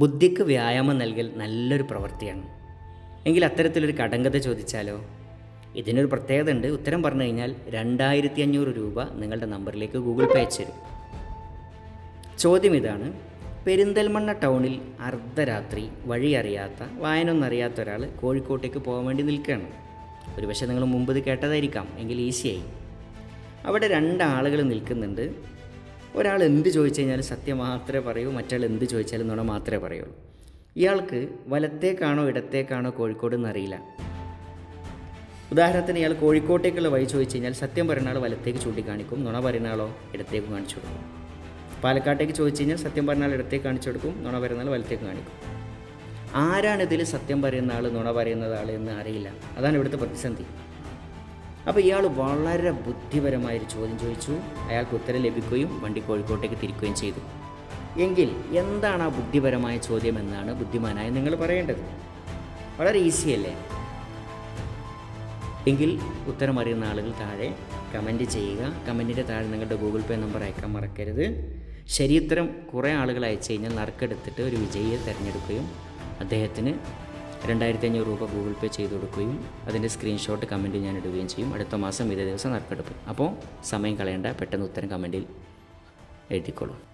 ബുദ്ധിക്ക് വ്യായാമം നൽകൽ നല്ലൊരു പ്രവൃത്തിയാണ്. എങ്കിൽ അത്തരത്തിലൊരു കടങ്കഥ ചോദിച്ചാലോ? ഇതിനൊരു പ്രത്യേകത ഉണ്ട് ഉത്തരം പറഞ്ഞു കഴിഞ്ഞാൽ രണ്ടായിരത്തി അഞ്ഞൂറ് രൂപ നിങ്ങളുടെ നമ്പറിലേക്ക് ഗൂഗിൾ പേ അയച്ചു തരും. ചോദ്യം ഇതാണ്. പെരിന്തൽമണ്ണ ടൗണിൽ അർദ്ധരാത്രി വഴി അറിയാത്ത വായനൊന്നും അറിയാത്ത ഒരാൾ കോഴിക്കോട്ടേക്ക് പോകാൻ വേണ്ടി നിൽക്കുകയാണ്. ഒരു പക്ഷേ നിങ്ങൾ മുമ്പ് ഇത് കേട്ടതായിരിക്കാം. എങ്കിൽ ഈസിയായി. അവിടെ രണ്ടാളുകൾ നിൽക്കുന്നുണ്ട്. ഒരാൾ എന്ത് ചോദിച്ചു കഴിഞ്ഞാലും സത്യം മാത്രമേ പറയൂ മറ്റാൾ എന്ത് ചോദിച്ചാലും നുണ മാത്രമേ പറയുള്ളൂ. ഇയാൾക്ക് വലത്തേക്കാണോ ഇടത്തേക്കാണോ കോഴിക്കോട് എന്നറിയില്ല ഉദാഹരണത്തിന് ഇയാൾ കോഴിക്കോട്ടേക്കുള്ള വഴി ചോദിച്ചു കഴിഞ്ഞാൽ സത്യം പറയുന്ന ആൾ വലത്തേക്ക് ചൂണ്ടിക്കാണിക്കും നുണ പറയുന്ന ആളോ ഇടത്തേക്ക് കാണിച്ചു കൊടുക്കും. പാലക്കാട്ടേക്ക് ചോദിച്ചു കഴിഞ്ഞാൽ സത്യം പറഞ്ഞ ആൾ ഇടത്തേക്ക് കാണിച്ചു കൊടുക്കും നുണ പറയുന്ന ആൾ വലത്തേക്ക് കാണിക്കും. ആരാണിതിൽ സത്യം പറയുന്ന ആൾ നുണ പറയുന്നത് ആൾ എന്ന് അറിയില്ല. അതാണ് ഇവിടുത്തെ പ്രതിസന്ധി. അപ്പോൾ ഇയാൾ വളരെ ബുദ്ധിപരമായൊരു ചോദ്യം ചോദിച്ചു. അയാൾക്ക് ഉത്തരം ലഭിക്കുകയും വണ്ടി കോഴിക്കോട്ടേക്ക് തിരിക്കുകയും ചെയ്തു. എങ്കിൽ എന്താണ് ആ ബുദ്ധിപരമായ ചോദ്യം എന്നാണ് ബുദ്ധിമാനായ നിങ്ങൾ പറയേണ്ടത്? വളരെ ഈസിയല്ലേ എങ്കിൽ ഉത്തരം അറിയുന്ന ആളുകൾ താഴെ കമന്റ് ചെയ്യുക. കമന്റിന്റെ താഴെ നിങ്ങളുടെ ഗൂഗിൾ പേ നമ്പർ അയക്കാൻ മറക്കരുത്. ശരിയുത്തരം കുറേ ആളുകൾ അയച്ചു കഴിഞ്ഞാൽ നറുക്കെടുത്തിട്ട് ഒരു വിജയിയെ തിരഞ്ഞെടുക്കുകയും അദ്ദേഹത്തിന് രണ്ടായിരത്തി അഞ്ഞൂറ് രൂപ ഗൂഗിൾ പേ ചെയ്ത് കൊടുക്കുകയും അതിന്റെ സ്ക്രീൻഷോട്ട് കമന്റ് ഞാൻ ഇടുകയും ചെയ്യും. അടുത്ത മാസം ഇതേ ദിവസം നറുക്കെടുപ്പ്. അപ്പോൾ സമയം കളയേണ്ട പെട്ടെന്ന് ഉത്തരം കമന്റിൽ എഴുതിക്കോളൂ.